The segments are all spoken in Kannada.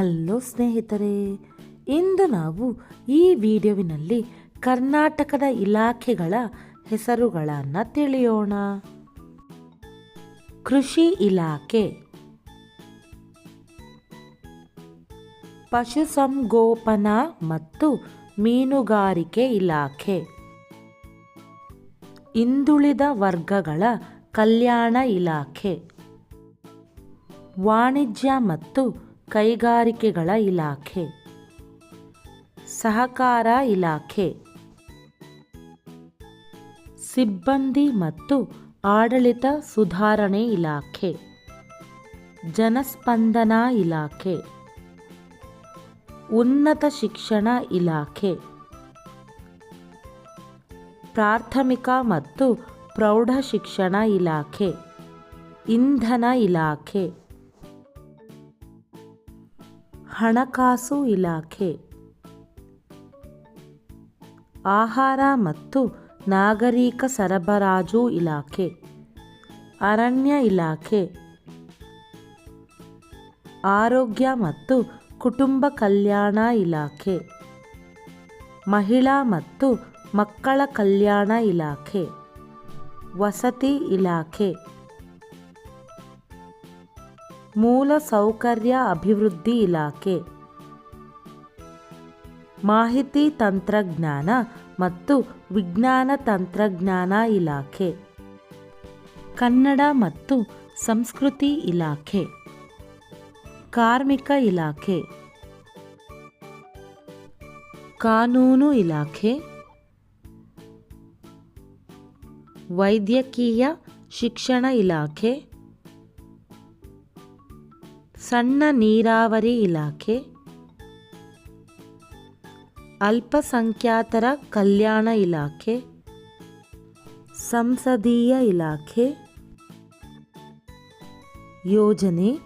ಹಲೋ ಸ್ನೇಹಿತರೆ, ಇಂದು ನಾವು ಈ ವಿಡಿಯೋವಿನಲ್ಲಿ ಕರ್ನಾಟಕದ ಇಲಾಖೆಗಳ ಹೆಸರುಗಳನ್ನು ತಿಳಿಯೋಣ. ಕೃಷಿ ಇಲಾಖೆ. ಪಶುಸಂಗೋಪನಾ ಮತ್ತು ಮೀನುಗಾರಿಕೆ ಇಲಾಖೆ. ಹಿಂದುಳಿದ ವರ್ಗಗಳ ಕಲ್ಯಾಣ ಇಲಾಖೆ. ವಾಣಿಜ್ಯ ಮತ್ತು ಕೈಗಾರಿಕೆಗಳ ಇಲಾಖೆ. ಸಹಕಾರ ಇಲಾಖೆ. ಸಿಬ್ಬಂದಿ ಮತ್ತು ಆಡಳಿತ ಸುಧಾರಣೆ ಇಲಾಖೆ. ಜನಸ್ಪಂದನಾ ಇಲಾಖೆ. ಉನ್ನತ ಶಿಕ್ಷಣ ಇಲಾಖೆ. ಪ್ರಾಥಮಿಕ ಮತ್ತು ಪ್ರೌಢಶಿಕ್ಷಣ ಇಲಾಖೆ. ಇಂಧನ ಇಲಾಖೆ. ಹಣಕಾಸು ಇಲಾಖೆ. ಆಹಾರ ಮತ್ತು ನಾಗರಿಕ ಸರಬರಾಜು ಇಲಾಖೆ. ಅರಣ್ಯ ಇಲಾಖೆ. ಆರೋಗ್ಯ ಮತ್ತು ಕುಟುಂಬ ಕಲ್ಯಾಣ ಇಲಾಖೆ. ಮಹಿಳಾ ಮತ್ತು ಮಕ್ಕಳ ಕಲ್ಯಾಣ ಇಲಾಖೆ. ವಸತಿ ಇಲಾಖೆ. ಮೂಲ ಸೌಕರ್ಯ ಅಭಿವೃದ್ಧಿ ಇಲಾಖೆ. ಮಾಹಿತಿ ತಂತ್ರಜ್ಞಾನ ಮತ್ತು ವಿಜ್ಞಾನ ತಂತ್ರಜ್ಞಾನ ಇಲಾಖೆ. ಕನ್ನಡ ಮತ್ತು ಸಂಸ್ಕೃತಿ ಇಲಾಖೆ. ಕಾರ್ಮಿಕ ಇಲಾಖೆ. ಕಾನೂನು ಇಲಾಖೆ. ವೈದ್ಯಕೀಯ ಶಿಕ್ಷಣ ಇಲಾಖೆ. ಸಣ್ಣ ನೀರಾವರಿ ಇಲಾಖೆ. ಅಲ್ಪಸಂಖ್ಯಾತರ ಕಲ್ಯಾಣ ಇಲಾಖೆ. ಸಂಸದೀಯ ಇಲಾಖೆ. ಯೋಜನೆ,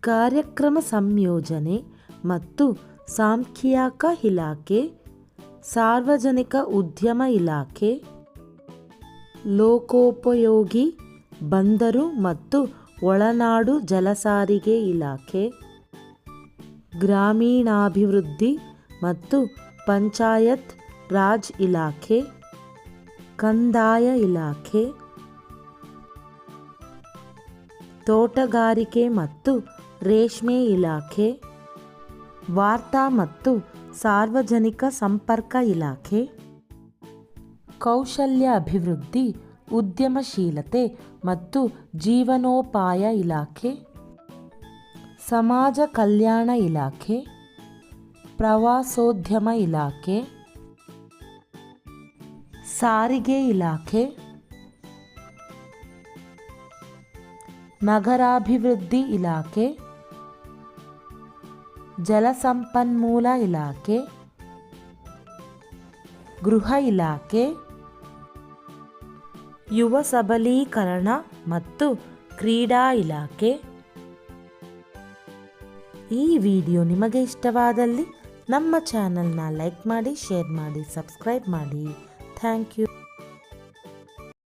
ಕಾರ್ಯಕ್ರಮ ಸಂಯೋಜನೆ ಮತ್ತು ಸಾಂಖ್ಯಾಕ ಇಲಾಖೆ. ಸಾರ್ವಜನಿಕ ಉದ್ಯಮ ಇಲಾಖೆ. ಲೋಕೋಪಯೋಗಿ ಬಂದರು ಮತ್ತು ಒಳನಾಡು ಜಲಸಾರಿಗೆ ಇಲಾಖೆ, ಗ್ರಾಮೀಣಾಭಿವೃದ್ಧಿ ಮತ್ತು ಪಂಚಾಯತ್ ರಾಜ್ ಇಲಾಖೆ, ಕಂದಾಯ ಇಲಾಖೆ, ತೋಟಗಾರಿಕೆ ಮತ್ತು ರೇಷ್ಮೆ ಇಲಾಖೆ, ವಾರ್ತಾ ಮತ್ತು ಸಾರ್ವಜನಿಕ ಸಂಪರ್ಕ ಇಲಾಖೆ, ಕೌಶಲ್ಯ ಅಭಿವೃದ್ಧಿ ಉದ್ಯಮಶೀಲತೆ ಮತ್ತು ಜೀವನೋಪಾಯ ಇಲಾಖೆ, ಸಮಾಜ ಕಲ್ಯಾಣ ಇಲಾಖೆ, ಪ್ರವಾಸೋದ್ಯಮ ಇಲಾಖೆ, ಸಾರಿಗೆ ಇಲಾಖೆ, ನಗರಾಭಿವೃದ್ಧಿ ಇಲಾಖೆ, ಜಲಸಂಪನ್ಮೂಲ ಇಲಾಖೆ, ಗೃಹ ಇಲಾಖೆ ಯುವ ಸಬಲೀಕರಣ ಮತ್ತು ಕ್ರೀಡಾ ಇಲಾಖೆ. ಈ ವಿಡಿಯೋ ನಿಮಗೆ ಇಷ್ಟವಾದಲ್ಲಿ ನಮ್ಮ ಚಾನಲ್ನ ಲೈಕ್ ಮಾಡಿ, ಶೇರ್ ಮಾಡಿ, ಸಬ್ಸ್ಕ್ರೈಬ್ ಮಾಡಿ. Thank you.